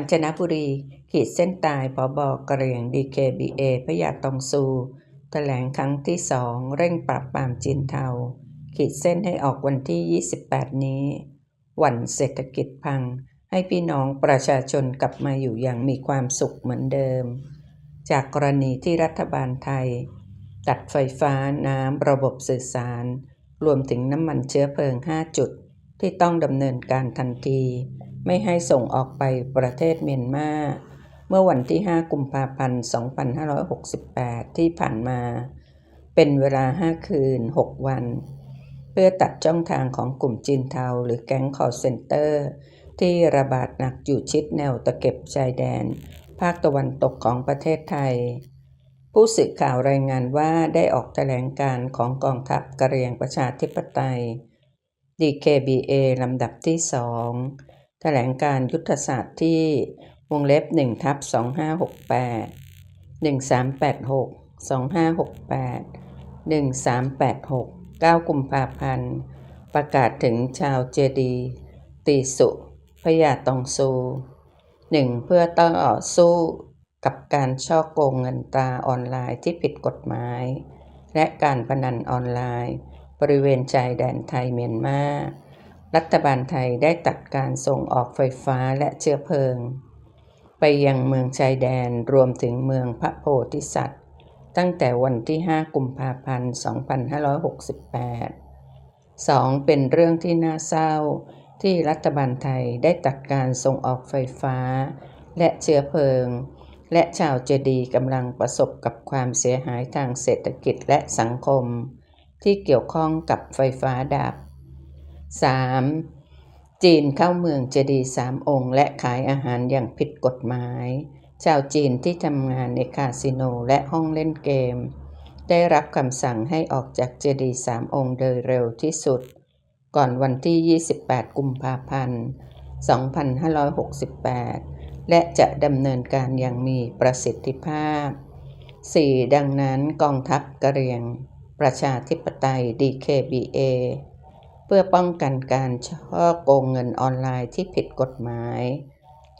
ญจนบุรี ขีดเส้นตายพบกระเรียง DKBA พยาตองซูแถลงครั้งที่สองเร่งปราบปรามจีนเทา ขีดเส้นให้ออกวันที่ 28 นี้ วันเศรษฐกิจพัง ให้พี่น้องประชาชนกลับมาอยู่อย่างมีความสุขเหมือนเดิม จากกรณีที่รัฐบาลไทย ตัดไฟฟ้าน้ำระบบสื่อสาร รวมถึงน้ำมันเชื้อเพลิง 5 จุด ที่ต้องดำเนินการทันที ไม่ให้ส่งออกไปประเทศเมียนมาเมื่อวันที่ 5 กุมภาพันธ์ 2568 ที่ผ่านมา เป็นเวลา 5 คืน 6 วัน เพื่อตัดช่องทางของกลุ่มจีนเทาหรือแก๊งคอร์เซนเตอร์ ที่ระบาดหนักอยู่ชิดแนวตะเข็บชายแดน ภาคตะวันตกของประเทศไทย ผู้สื่อข่าวรายงานว่าได้ออกแถลงการของกองทัพกะเรียงประชาธิปไตย DKBA ลำดับที่สอง แถลงการยุทธศาสตร์ที่วงเล็บ1ทับ2568 1386 2568 1386 9 กุมภาพันธ์ ประกาศถึงชาวเจดีตีสุพยาตองซู 1. เพื่อต้องต่อสู้กับการช่อโกงเงินตราออนไลน์ที่ผิดกฎหมาย และการพนันออนไลน์ บริเวณชายแดนไทยเมียนมา รัฐบาลไทยได้ตัดการส่งออกไฟฟ้าและเชื้อเพลิง ไปยังเมืองชายแดนรวมถึงเมืองพระโพธิสัตว์ ตั้งแต่วันที่ 5 กุมภาพันธ์ 2568 2. เป็นเรื่องที่น่าเศร้าที่รัฐบาลไทยได้ตัดการส่งออกไฟฟ้า และเชื้อเพลิง และชาวเจดีกำลังประสบกับความเสียหายทางเศรษฐกิจและสังคม ที่เกี่ยวข้องกับไฟฟ้าดับ 3. จีนเข้าเมืองเจดีสามองค์ และขายอาหารอย่างผิดกฎหมาย ชาวจีนที่ทำงานในคาสิโนและห้องเล่นเกม ได้รับคำสั่งให้ออกจากเจดีสามองค์โดยเร็วที่สุด ก่อนวันที่ 28 กุมภาพันธ์ 2568 และจะดำเนินการอย่างมีประสิทธิภาพ 4. ดังนั้นกองทัพกะเรียง ประชาธิปไตย DKBA เพื่อป้องกันการช่อโกงเงินออนไลน์ที่ผิดกฎหมาย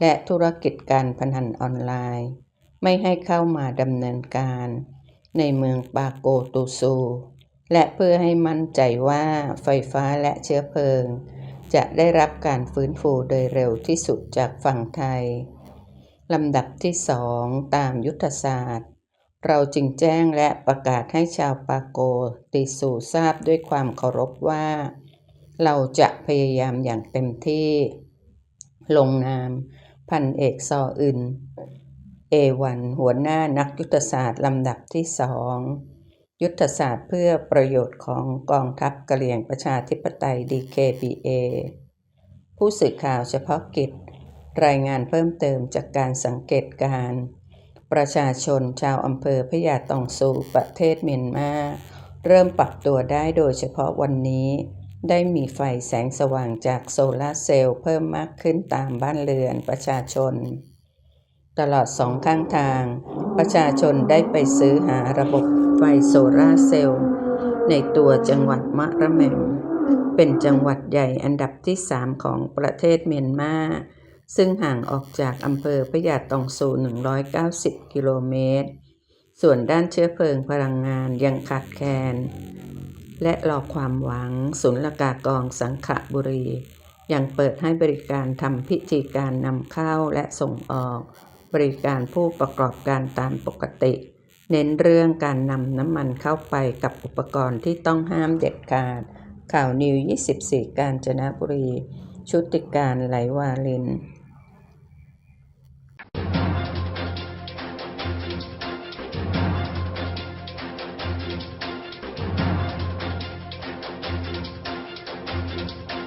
และธุรกิจการพนันออนไลน์ ไม่ให้เข้ามาดำเนินการ ในเมืองปาโกตูซู และเพื่อให้มั่นใจว่าไฟฟ้าและเชื้อเพลิง จะได้รับการฟื้นฟูโดยเร็วที่สุดจากฝั่งไทยลำดับที่สองตามยุทธศาสตร์ เราจึงแจ้งและประกาศให้ชาวปาโกติสูทราบด้วยความเคารพว่า เราจะพยายามอย่างเต็มที่ ลงนาม พันเอกซออึนเอวันหัวหน้านักยุทธศาสตร์ลำดับที่สองยุทธศาสตร์เพื่อประโยชน์ของกองทัพกะเหรี่ยงประชาธิปไตย DKBA ผู้สื่อข่าวเฉพาะกิจ รายงานเพิ่มเติมจากการสังเกตการ ประชาชนชาวอำเภอพยาตองซูประเทศเมียนมา เริ่มปรับตัวได้โดยเฉพาะวันนี้ ได้มีไฟแสงสว่างจากโซลาร์เซลล์เพิ่มมากขึ้นตามบ้านเรือนประชาชน ตลอดสองข้างทาง ประชาชนได้ไปซื้อหาระบบไฟโซลาร์เซลล์ในตัวจังหวัดมะระแมงเป็นจังหวัดใหญ่อันดับที่สามของประเทศเมียนมาซึ่งห่างออกจากอำเภอพยาตองซู190 กิโลเมตร ส่วนด้านเชื้อเพลิงพลังงานยังขาดแคลน และรอความหวังศูนย์ละกากองสังขบุรี ยังเปิดให้บริการทำพิธีการนำเข้าและส่งออก บริการผู้ประกอบการตามปกติ เน้นเรื่องการนำน้ำมันเข้าไปกับอุปกรณ์ที่ต้องห้ามเด็ดขาด ข่าวนิว 24 กาญจนบุรี ชุติการไหลวาลิน